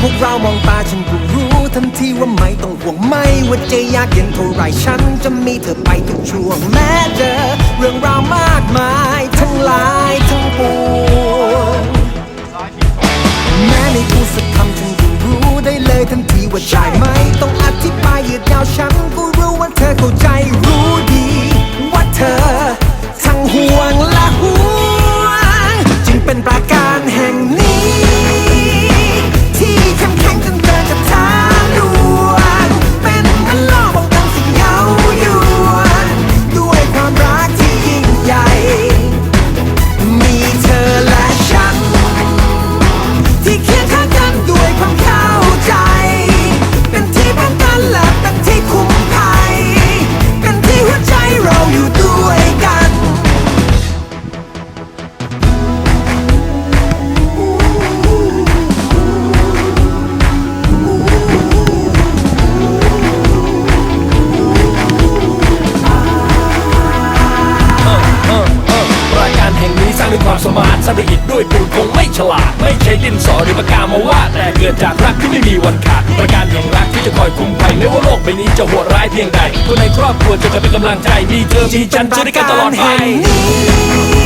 พวกเรามองตาฉันก็รู้ทันทีว่าไม่ต้องห่วงไม่ว่าจะยากเย็นเท่าไรฉันจะมีเธอไปทุกช่วงแม้เจอเรื่องราวมากมายทั้งหลาย ร้างด้วยอิฐด้วยปูนคงไม่ฉลาด ไม่ใช่ดินสอหรือปากกามาวาดแต่เกิดจากรักที่ไม่มีวันขาดระการแห่งรักที่จะคอยคุ้มภัยไม่ว่าโลกใบนี้จะโหดร้ายเพียงใดคนในครอบครัวจะคอยเป็นกำลังใจมีเธอมีฉันจะด้วยกันตลอดไป